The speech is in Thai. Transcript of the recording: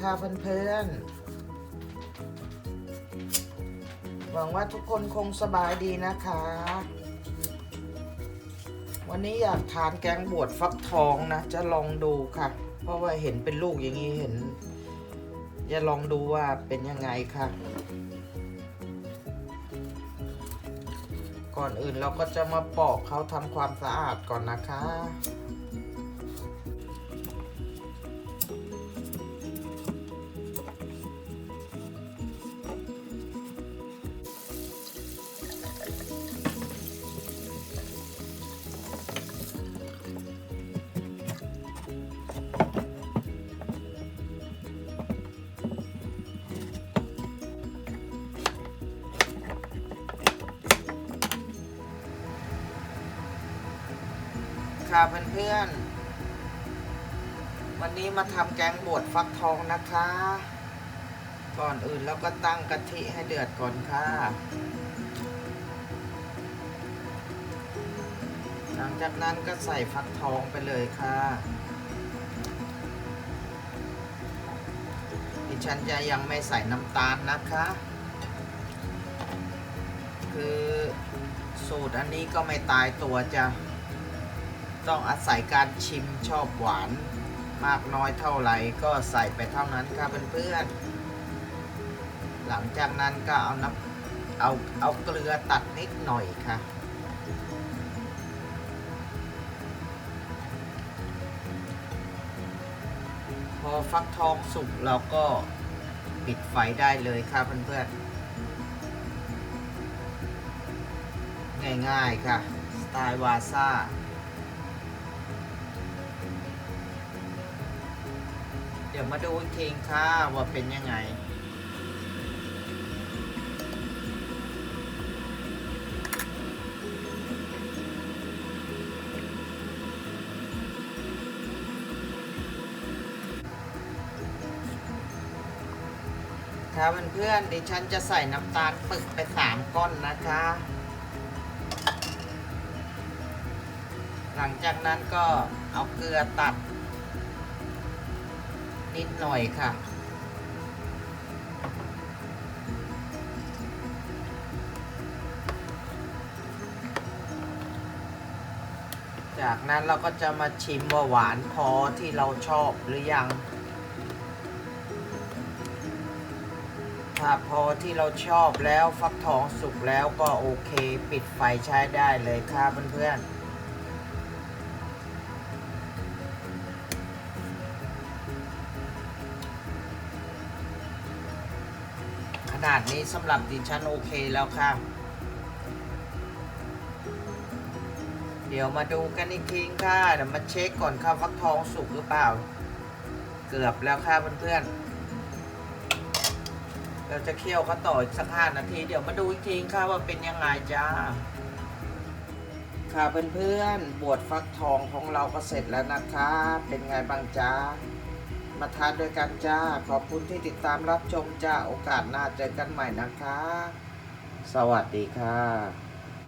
ค่ะเพื่อนๆ หวังว่าทุกคนคงสบายดีนะคะ วันนี้อยากทานแกงบวชฟักทองนะ จะลองดูค่ะ เพราะว่าเห็นเป็นลูกอย่างนี้เห็น จะลองดูว่าเป็นยังไงค่ะ ก่อนอื่นเราก็จะมาปอกเขาทำความสะอาดก่อนนะคะ ค่ะเพื่อนๆ วันนี้มาทำแกงบวชฟักทองนะคะ ก่อนอื่นเราก็ตั้งกะทิให้เดือดก่อนค่ะ หลังจากนั้นก็ใส่ฟักทองไปเลยค่ะดิฉันจะยังไม่ใส่น้ำตาลนะคะ คือสูตรอันนี้ก็ไม่ตายตัวจะ ต้องอาศัยการชิมชอบหวาน มากน้อยเท่าไหร่ก็ใส่ไปเท่านั้นค่ะเพื่อนๆ หลังจากนั้นก็เอาน้ำเอาเอาเกลือตัดนิดหน่อยค่ะพอฟักทองสุกเราก็ปิดไฟได้เลยค่ะเพื่อนๆ ง่ายๆค่ะ สไตล์วาซ่า ดี๋ยวมาดูอีกทีค่ะว่าเป็นยังไงครับเพื่อนๆดิฉันจะใส่น้ำตาลปึกไปสามก้อนนะคะหลังจากนั้นก็เอาเกลือตัด นิดหน่อยค่ะ จากนั้นเราก็จะมาชิมว่าหวานพอที่เราชอบหรือยัง ถ้าพอที่เราชอบแล้วฟักทองสุกแล้วก็โอเค ปิดไฟใช้ได้เลยค่ะเพื่อนๆ ขนาดนี้สำหรับดิฉันโอเคแล้วค่ะ เดี๋ยวมาดูกันอีกทีค่ะเดี๋ยวมาเช็คก่อนค่ะฟักทองสุกหรือเปล่า เกือบแล้วค่ะเพื่อนๆเราจะเคี่ยวเขาต่ออีกสักห้านาที เดี๋ยวมาดูอีกทีค่ะว่าเป็นยังไงจ้าค่ะเพื่อนๆบวชฟักทองของเราก็เสร็จแล้วนะคะ เป็นไงบ้างจ้า มาทานด้วยกันจ้า ขอบคุณที่ติดตามรับชมจ้า โอกาสหน้าเจอกันใหม่นะคะ สวัสดีค่ะ